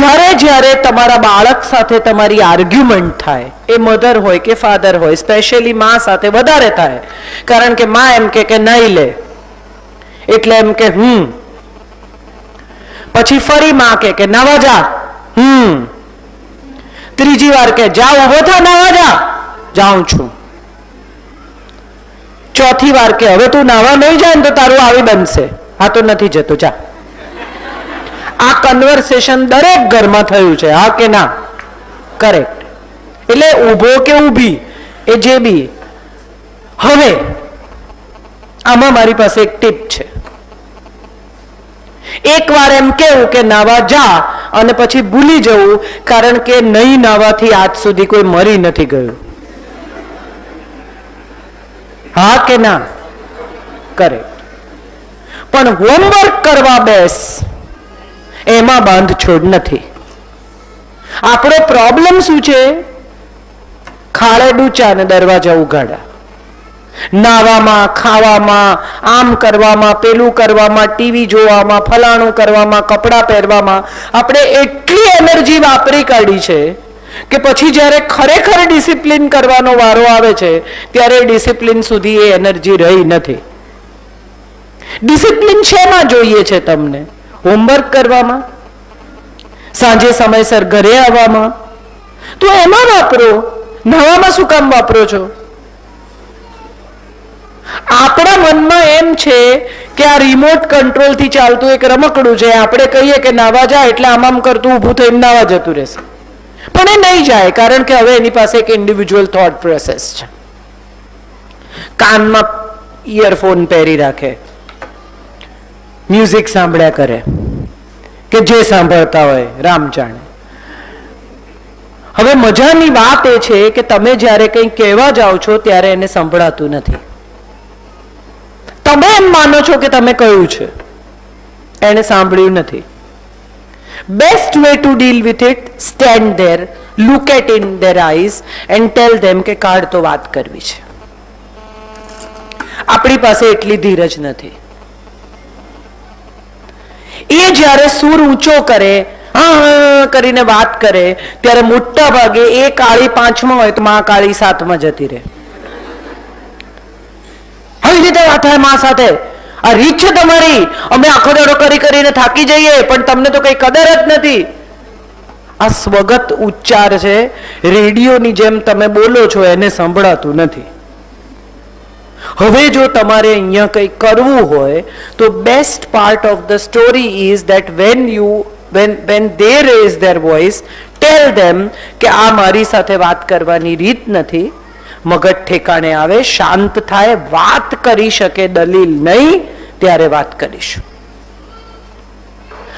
જ્યારે જ્યારે તમારા બાળક સાથે તમારી આર્ગ્યુમેન્ટ થાય, એ મધર હોય કે ફાધર હોય સ્પેશિયલી મા સાથે વધારે થાય, કારણ કે મા એમ કે નહીં લે. એટલે એમ કે, હમ. પછી ફરી મા કે નવા જા હમ. ત્રીજી વાર કે જા ઊભો થા નવા જા જાઉં છું. ચોથી વાર કે, હવે તું નાવા નહીં જાય ને તો તારું આવી બનશે. હા, તો નથી જતો, જા. આ કન્વર્સેશન દરેક ઘરમાં થયું છે, હા કે ના? કરેક્ટ એટલે ઊભો કે ઊભી? એ જે બી. હવે, આમાં મારી પાસે એક ટીપ છે. એકવાર એમ કેવું કે નાવા જા અને પછી ભૂલી જવું, કારણ કે નહીં નાવાથી આજ સુધી કોઈ મરી નથી ગયું. હા કે ના? કરેક્ટ પણ હોમવર્ક કરવા બેસ. એમાં બાંધછોડ નથી. આપણો પ્રોબ્લેમ શું છે? ખાડે ડૂચા અને દરવાજા ઉગાડા નાવામાં, ખાવામાં, આમ કરવામાં, પેલું કરવામાં ટીવી જોવામાં, ફલાણું કરવામાં, કપડાં પહેરવામાં, આપણે એટલી એનર્જી વાપરી કાઢી છે કે પછી જ્યારે ખરેખર ડિસિપ્લિન કરવાનો વારો આવે છે, ત્યારે ડિસિપ્લિન સુધી એ એનર્જી રહી નથી. ડિસિપ્લિન શેમાં જોઈએ છે તમને? હોમવર્ક કરવામાં, સાંજે સમયસર ઘરે આવવામાં. તો એમાં વાપરો, નવામાં શું કામ વાપરો છો? આપણા મનમાં એમ છે કે આ રિમોટ કંટ્રોલથી ચાલતું એક રમકડું છે આપણે કહીએ કે નાવા જાય એટલે આમ આમ કરતું ઊભું થઈને નાવા જતું રહેશે. પણ એ નહીં જાય, કારણ કે હવે એની પાસે એક ઇન્ડિવિજ્યુઅલ થોટ પ્રોસેસ છે. કાનમાં ઇયરફોન પહેરી રાખે. મ્યુઝિક સાંભળ્યા કરે, કે જે સાંભળતા હોય, રામ જાણે. હવે મજાની વાત એ છે કે તમે જ્યારે કંઈ કહેવા જાઓ છો, ત્યારે એને સંભળાતું નથી. તમે એમ માનો છો કે તમે કહ્યું છે? એને સાંભળ્યું નથી. Best way to deal with it stand there look at in their eyes and tell them કે કાઢ તો વાત કરવી છે. આપણી પાસે એટલી ધીરજ નથી. એ જ્યારે સૂર ઊંચો કરે કરીને વાત કરે, ત્યારે મોટા ભાગે એ કાળી પાંચમાં હોય તો માં કાળી સાતમાં જતી રહે. આવી રીતે વાત થાયમાં સાથે. આ રીત છે તમારી. અમે આખો દાડો કરી કરીને થાકી જઈએ, પણ તમને તો કઈ કદર જ નથી. આ સ્વગત ઉચ્ચાર છે, રેડિયોની જેમ તમે બોલો છો, એને સંભળાતું નથી. હવે જો તમારે અહીંયા કંઈ કરવું હોય, તો best part of the story is that when you when when they raise their voice tell them કે આ મારી સાથે વાત કરવાની રીત નથી. મગજ ઠેકાણે આવે, શાંત થાય, વાત કરી શકે દલીલ નહીં, ત્યારે વાત કરીશું.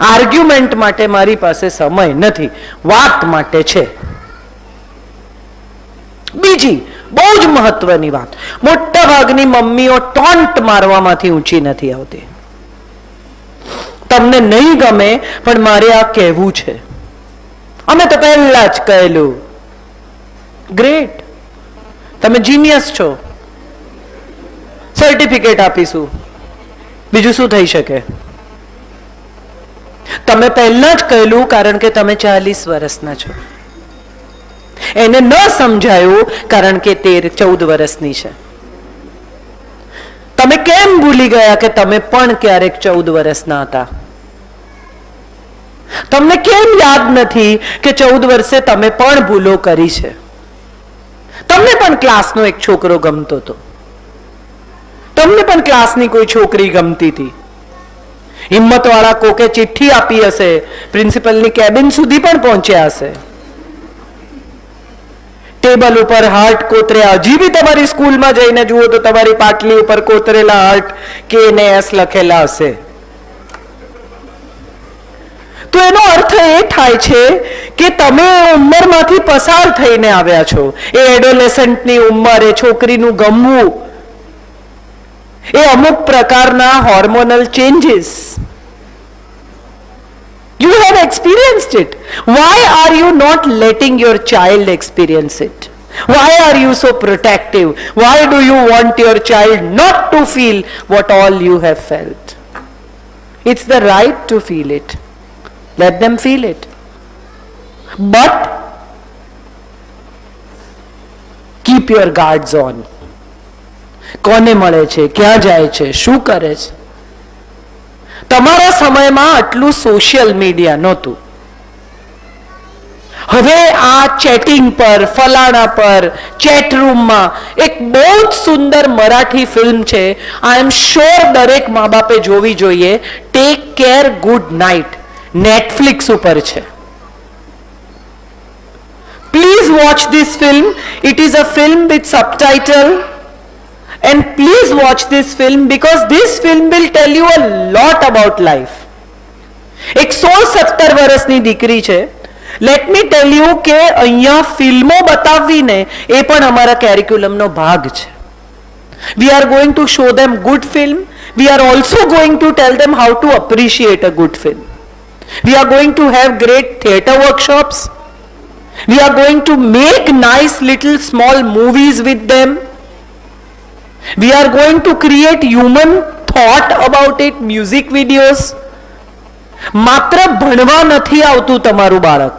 આર્ગ્યુમેન્ટ માટે મારી પાસે સમય નથી, વાત માટે છે. બીજી બહુ જ મહત્વની વાત. મોટા ભાગની મમ્મીઓ ટોન્ટ મારવામાંથી ઊંચી નથી આવતી. તમને નહીં ગમે, પણ મારે આ કહેવું છે. અમે તો પહેલા જ કહેલું. ગ્રેટ તમે જીનિયસ છો. સર્ટિફિકેટ આપીશું. બીજું શું થઈ શકે? તમે પહેલા જ કહેલું, કારણ કે તમે ચાલીસ વર્ષના છો. એને ન સમજાયું કારણ કે તેર ચૌદ વર્ષની છે. તમે કેમ ભૂલી ગયા કે તમે પણ ક્યારેક ચૌદ વર્ષના હતા? તમને કેમ યાદ નથી કે ચૌદ વર્ષે તમે પણ ભૂલો કરી છે? તમને પણ ક્લાસનો એક છોકરો ગમતો હતો. તમને પણ ક્લાસની કોઈ છોકરી ગમતી હતી. હિંમતવાળા કોકે ચિઠ્ઠી આપી હશે, પ્રિન્સિપલની કેબિન સુધી પણ પહોંચ્યા હશે. ટેબલ ઉપર હાર્ટ કોતર્યા હજી બી તમારી સ્કૂલમાં જઈને જુઓ તો તમારી પાટલી ઉપર કોતરેલા હાર્ટ કે ને એસ લખેલા હશે. તો એનો અર્થ એ થાય છે કે તમે ઉંમરમાંથી પસાર થઈને આવ્યા છો. એ એડોલેસન્ટની ઉંમર, એ છોકરીનું ગમવું. એ અમુક પ્રકારના hormonal changes You have experienced it. Why are you not letting your child experience it? Why are you so protective? Why do you want your child not to feel what all you have felt? It's the right to feel it. Let them feel it. But keep your guards on કોને મળે છે ક્યાં જાય છે શું કરે છે તમારા સમયમાં આટલું સોશિયલ મીડિયા નહોતું. હવે આ ચેટિંગ પર, ફલાણા પર ચેટ રૂમમાં એક બહુ જ સુંદર મરાઠી ફિલ્મ છે. આઈ એમ શ્યોર દરેક મા બાપે જોવી જોઈએ. Take care good night Netflix ઉપર છે. Please watch this film it is a film with subtitle and please watch this film because this film will tell you a lot about life. એક સોળ સત્તર વર્ષની દીકરી છે લેટ મી ટેલ યુ કે અહીંયા ફિલ્મો બતાવવીને એ પણ અમારા કેરિક્યુલમનો ભાગ છે we are going to show them good film we are also going to tell them how to appreciate a good film we are going to have great theatre workshops we are going to make nice little small movies with them we are going to create human thought about it, music videos. માત્ર ભણવા નથી આવતું તમારું બાળક.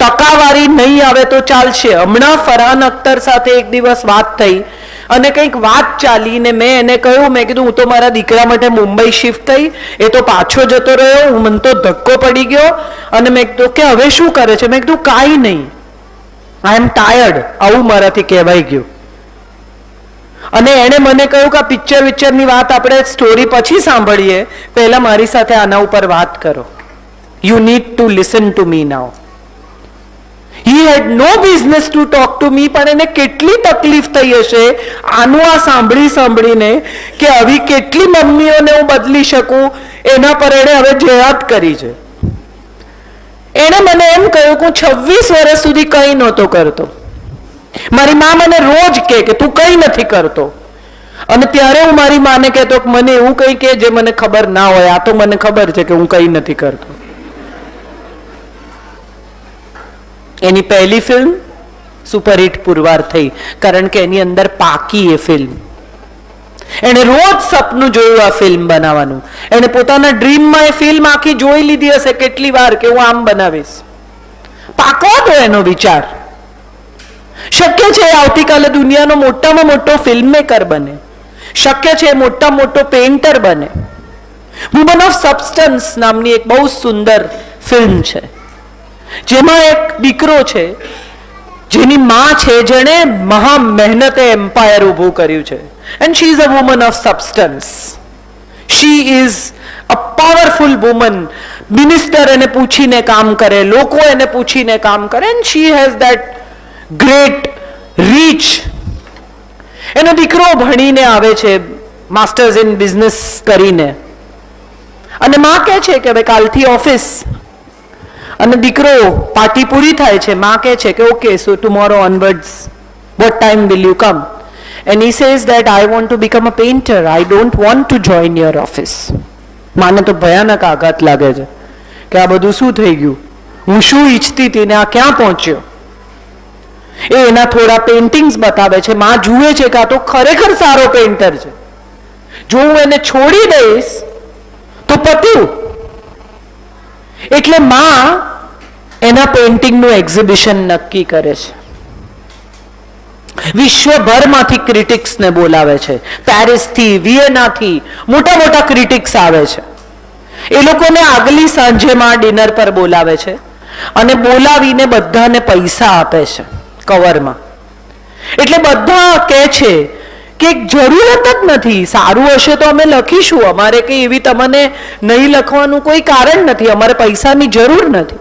ટકાવારી નહીં આવે તો ચાલશે. હમણાં ફરહાન અખ્તર સાથે એક દિવસ વાત થઈ અને કંઈક વાત ચાલી ને મેં એને કહ્યું, મેં કીધું, હું તો મારા દીકરા માટે મુંબઈ શિફ્ટ થઈ. એ તો પાછો જતો રહ્યો. હું મને તો ધક્કો પડી ગયો. અને મેં કીધું કે હવે શું કરે છે? મેં કીધું, કાંઈ નહીં. આઈ એમ ટાયર્ડ આવું મારાથી કહેવાય ગયું. અને એણે મને કહ્યું કે પિક્ચર વિક્ચરની વાત આપણે સ્ટોરી પછી સાંભળીએ. પહેલાં મારી સાથે આના ઉપર વાત કરો. You need to listen to me now he had no business to talk to me પણ એને કેટલી તકલીફ થઈ હશે? આનું આ સાંભળી સાંભળીને કે આવી કેટલી મમ્મીઓને હું બદલી શકું? એના પર એણે હવે જેહાદ કરી છે. એણે મને એમ કહ્યું કે હું છવ્વીસ વર્ષ સુધી કંઈ નહોતો કરતો. મારી મા મને રોજ કે કે તું કંઈ નથી કરતો. અને ત્યારે હું મારી માને કહેતો કે મને એવું કંઈ કે જે મને ખબર ના હોય. આ તો મને ખબર છે કે હું કંઈ નથી કરતો. એની પહેલી ફિલ્મ સુપરહિટ પુરવાર થઈ. કારણ કે એની અંદર પાકી એ ફિલ્મ એણે રોજ સપનું જોયું આ ફિલ્મ બનાવવાનું. એણે પોતાના ડ્રીમમાં એ ફિલ્મ આખી જોઈ લીધી હશે કેટલી વાર કે હું આમ બનાવીશ. પાકો તો એનો વિચાર. શક્ય છે આવતીકાલે દુનિયાનો મોટામાં મોટો ફિલ્મ મેકર બને. શક્ય છે મોટા મોટો પેઇન્ટર બને. વુમન ઓફ સબસ્ટન્સ નામની એક બહુ સુંદર ફિલ્મ છે. જેમાં એક દીકરો છે, જેની માં છે, જેણે મહા મહેનતે એમ્પાયર ઊભું કર્યું છે. And she is a woman of substance she is a powerful woman minister એને પૂછીને કામ કરે, લોકો એને પૂછીને કામ કરે and she has that great reach એનો દીકરો ભણીને આવે છે માસ્ટર્સ ઇન બિઝનેસ કરીને. અને માં કહે છે કે હવે કાલથી ઓફિસ અને દીકરો પાર્ટી પૂરી થાય છે, માં કહે છે કે okay so tomorrow onwards what time will you come and he says that I want to become a painter I don't want to join your office માને તો ભયાનક આઘાત લાગે છે કે આ બધું શું થઈ ગયું? હું શું ઈચ્છતી હતી ને આ ક્યાં પહોંચ્યો? એ એના થોડા પેઇન્ટિંગ્સ બતાવે છે. માં જુએ છે કાં તો ખરેખર સારો પેઇન્ટર છે. જો હું એને છોડી દઈશ, તો પત્યું એટલે માં એના પેઇન્ટિંગનું એક્ઝિબિશન નક્કી કરે છે. વિશ્વભરમાંથી ક્રિટિક્સને બોલાવે છે. પેરિસથી વિયેનાથી મોટા મોટા ક્રિટિક્સ આવે છે. એ લોકોને આગલી સાંજે માં ડિનર પર બોલાવે છે અને બોલાવીને બધાને પૈસા આપે છે. કવરમાં. એટલે બધા કહે છે કે જરૂરત જ નથી. સારું હશે તો અમે લખીશું. અમારે કંઈ એવી તમને નહીં લખવાનું કોઈ કારણ નથી. અમારે પૈસાની જરૂર નથી.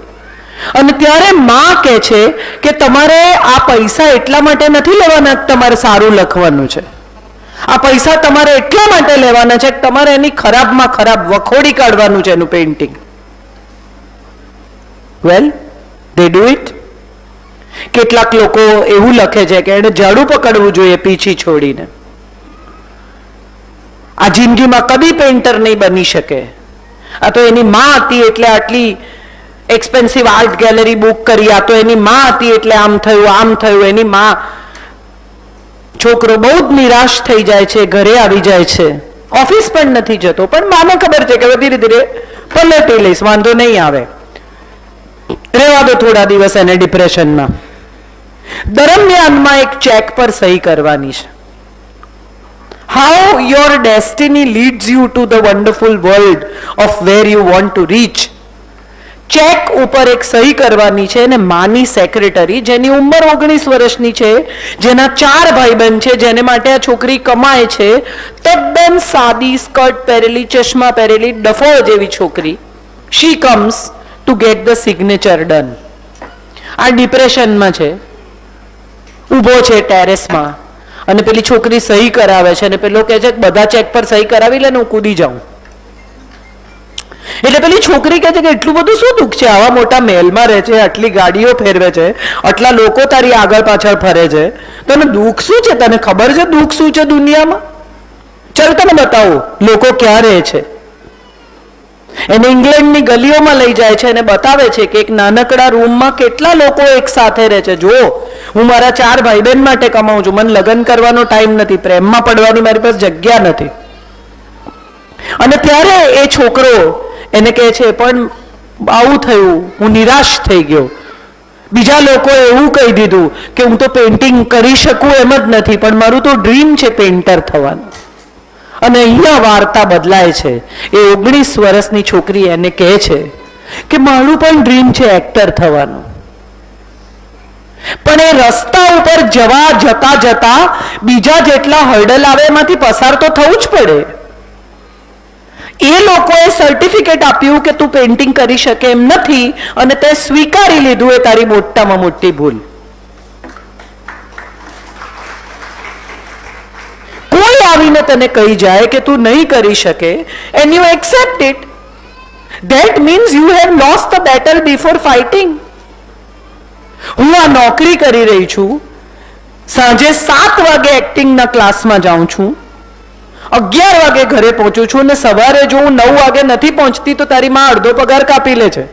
અને ત્યારે માં કહે છે કે તમારે આ પૈસા એટલા માટે નથી લેવાના તમારે સારું લખવાનું છે. આ પૈસા તમારે એટલા માટે લેવાના છે કે તમારે એની ખરાબમાં ખરાબ વખોડી કાઢવાનું છે એનું painting well they do it કેટલાક લોકો એવું લખે છે કે એને ઝાડુ પકડવું જોઈએ પીછી છોડીને. આ જિંદગીમાં કદી પેન્ટર નહીં બની શકે. આ તો એની માં હતી એટલે આટલી એક્સપેન્સિવ આર્ટ ગેલેરી બુક કરી, આ તો એની માં હતી એટલે આમ થયું આમ થયું. એની માં છોકરો બહુ જ નિરાશ થઈ જાય છે, ઘરે આવી જાય છે. ઓફિસ પણ નથી જતો, પણ માને ખબર છે કે હવે ધીરે ધીરે પલટી લઈશ, વાંધો નહીં આવે. રહેવા દો થોડા દિવસ એને ડિપ્રેશનમાં દરમિયાનમાં એક ચેક પર સહી કરવાની છે. How your destiny leads you to the wonderful world of where you want to reach cheque ઉપર એક સહી કરવાની છે અને માની સેક્રેટરી જેની ઉંમર ઓગણીસ વર્ષની છે, જેના ચાર ભાઈબંધ છે, જેને માટે આ છોકરી કમાય છે, તદ્દન સાદી સ્કર્ટ પહેરેલી, ચશ્મા પહેરેલી, ડફો જેવી છોકરી. She comes to get the signature done આ ડિપ્રેશનમાં છે. ઊભો છે ટેરેસમાં. અને પેલી છોકરી સહી કરાવે છે અને પેલો કહે છે બધા ચેક પર સહી કરાવી લે ને હું કૂદી જાઉં. એટલે પેલી છોકરી કહે છે કે એટલું બધું શું દુઃખ છે? આવા મોટા મહેલમાં રહે છે, આટલી ગાડીઓ ફેરવે છે, આટલા લોકો તારી આગળ પાછળ ફરે છે. તને દુઃખ શું છે? તને ખબર છે દુઃખ શું છે દુનિયામાં? ચાલ તને બતાવો, લોકો ક્યાં રહે છે? એને ઇંગ્લેન્ડની ગલીઓમાં લઈ જાય છે અને બતાવે છે કે એક નાનકડા રૂમમાં કેટલા લોકો એક સાથે રહે છે. જો હું મારા ચાર ભાઈ બહેન માટે કમાઉં છું. મને લગ્ન કરવાનો ટાઈમ નથી. પ્રેમમાં પડવાની મારી પાસે જગ્યા નથી. અને ત્યારે એ છોકરો એને કહે છે, પણ આવું થયું. હું નિરાશ થઈ ગયો. બીજા લોકોએ એવું કહી દીધું કે હું તો પેઇન્ટિંગ કરી શકું એમ જ નથી, પણ મારું તો ડ્રીમ છે પેઇન્ટર થવાનું. અને અહીંયા વાર્તા બદલાય છે. એ ઓગણીસ વર્ષની છોકરી એને કહે છે કે મારું પણ ડ્રીમ છે એક્ટર થવાનું. પણ એ રસ્તા ઉપર જવા જતા જતા બીજા જેટલા હર્ડલ આવે એમાંથી પસાર તો થવું જ પડે. એ લોકોએ સર્ટિફિકેટ આપ્યું કે તું પેઇન્ટિંગ કરી શકે એમ નથી અને તે સ્વીકારી લીધું એ તારી મોટામાં મોટી ભૂલ. કોઈ આવીને તને કહી જાય કે તું નહીં કરી શકે and you accept it that means you have lost the battle before fighting હું આ નોકરી કરી રહી છું, સાંજે સાત વાગે એક્ટિંગના ક્લાસમાં જાઉં છું, અગિયાર વાગે ઘરે પહોંચું છું અને સવારે જો હું નવ વાગે નથી પહોંચતી તો તારી માં અડધો પગાર કાપી લે છે.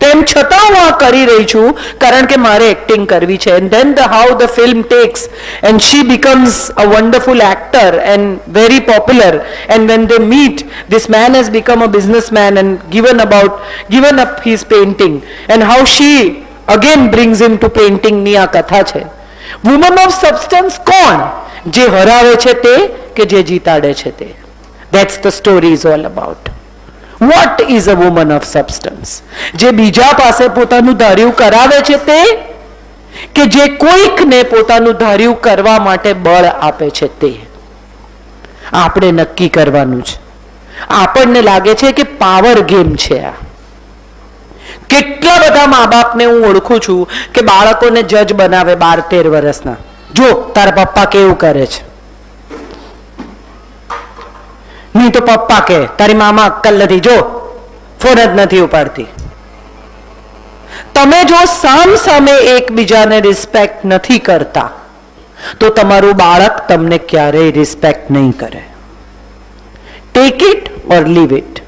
તેમ છતાં હું આ કરી રહી છું, કારણ કે મારે એક્ટિંગ કરવી છે. And then the how the film takes and she becomes a wonderful actor and very popular and when they meet this man has become a businessman and given about given up his painting and how she again brings in to પેઇન્ટિંગની આ કથા છે. Woman of substance કોણ? જે હરાવે છે તે કે જે જીતાડે છે તે. That's the story is all about what is a woman of substance જે બીજા પાસે પોતાનું ધાર્યું કરાવે છે તે? કે જે કોઈકને પોતાનું ધાર્યું કરવા માટે બળ આપે છે તે? આપણે નક્કી કરવાનું છે. આપણને લાગે છે કે પાવર ગેમ છે આ. કેટલા બધા મા બાપને હું ઓળખું છું કે બાળકોને જજ બનાવે બાર તેર વર્ષના. જો, તારા પપ્પા કેવું કરે છે? નહીં તો પપ્પા કે તારી મામા અક્કલ નથી જો ફોન જ નથી ઉપાડતી તમે જો સામ સામે એકબીજાને રિસ્પેક્ટ નથી કરતા તો તમારું બાળક તમને ક્યારેય રિસ્પેક્ટ નહીં કરે take it or leave it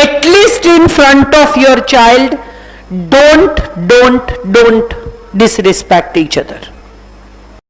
at least in front of your child don't don't don't disrespect each other